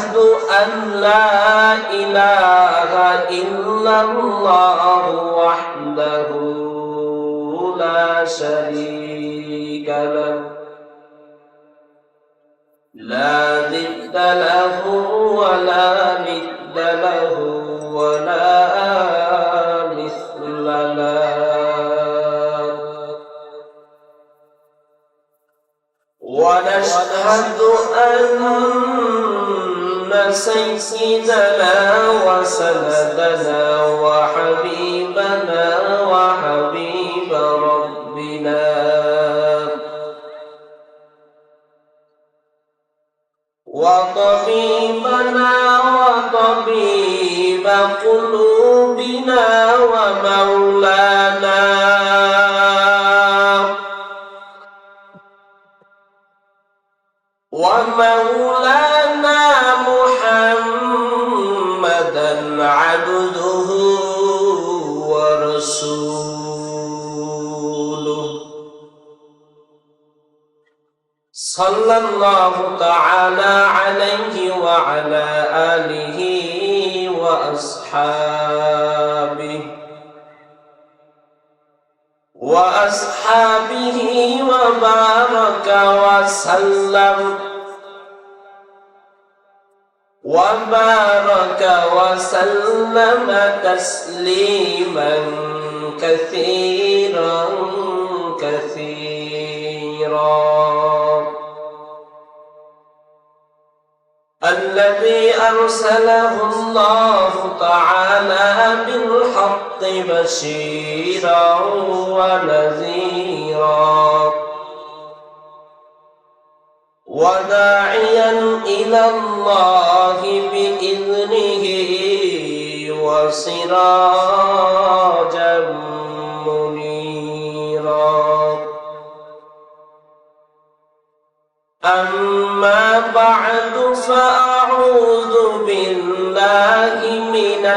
ونشهد أن لا إله إلا الله وحده لا شريك له. لا ضد له ولا ند له ولا مثل له. ونشهد أن سيدنا وسندنا وحبيبنا وحبيب ربنا. وطبيبنا وطبيب قلوبنا ومولانا صلى الله تعالى عليه وعلى آله وأصحابه وأصحابه وبارك وسلم وبارك وسلم تسليما كثيرا الذي أرسله الله تعالى بالحق بشيرا ونذيرا وداعيا إلى الله بإذنه وسراجا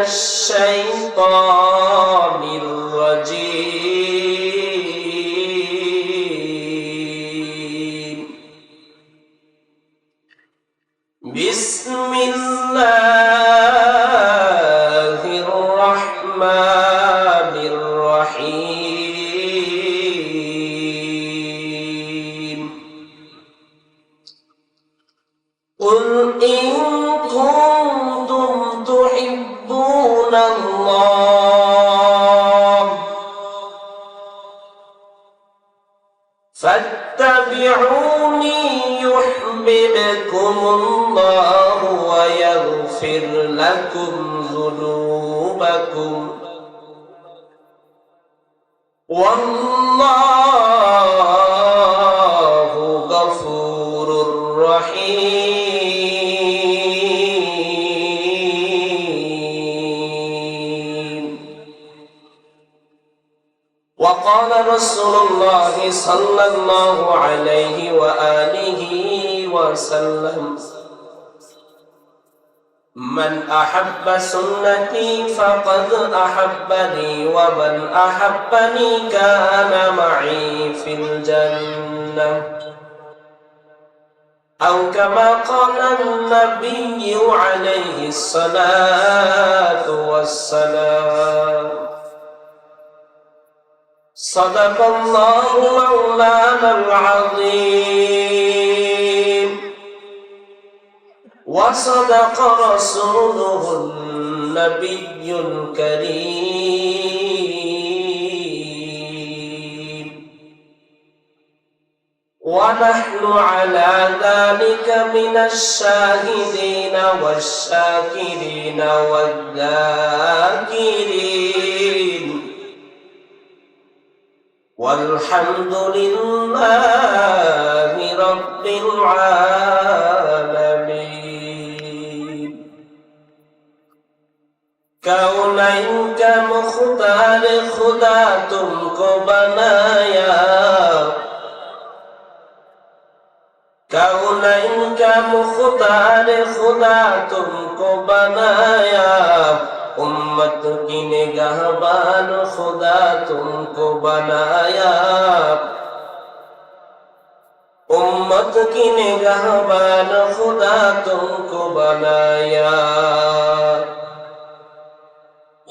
الشيطان الرجيم. بسم الله الرحمن الرحيم. قل إن كنتم يحببكم الله ويغفر لكم ذنوبكم والله غفور رحيم وقال رسول الله صلى الله عليه وآله وسلم. من أحب سنتي فقد أحبني ومن أحبني كان معي في الجنة. أو كما قال النبي عليه الصلاة والسلام. صدق الله مولانا العظيم. وصدق رسوله النبي الكريم. ونحن على ذلك من الشاهدين والشاكرين والذاكرين. والحمد لله رب العالمين. کونائیں کا مختار خدا تم کو بنایا کونائیں کا مختار خدا تم کو بنایا امت کی نگہبان خدا تم کو بنایا امت کی نگہبان خدا تم کو بنایا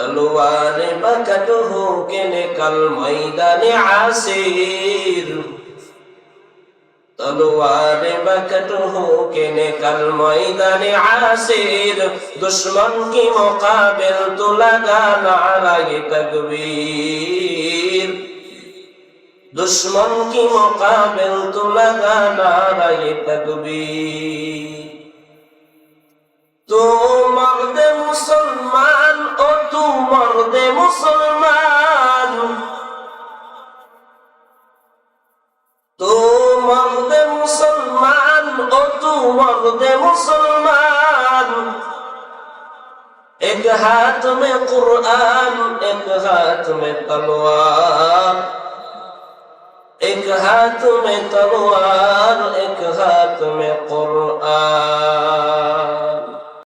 তলোয়ার বাকাতুহু কেনে কাল ময়দানে আসির। তলোয়ার বাকাতুহু কেনে কাল ময়দানে আসির। দুশ্মন কি মোকাবিল তো লাগা নারায়ে তকবীর। দুশ্মন কি মোকাবিল তো লাগা নারায়ে তকবীর। তো মর্দ মুসলমান ایک ہاتھ میں قرآن ایک ہاتھ میں تلوار ایک ہاتھ میں تلوار ایک ہاتھ میں قرآن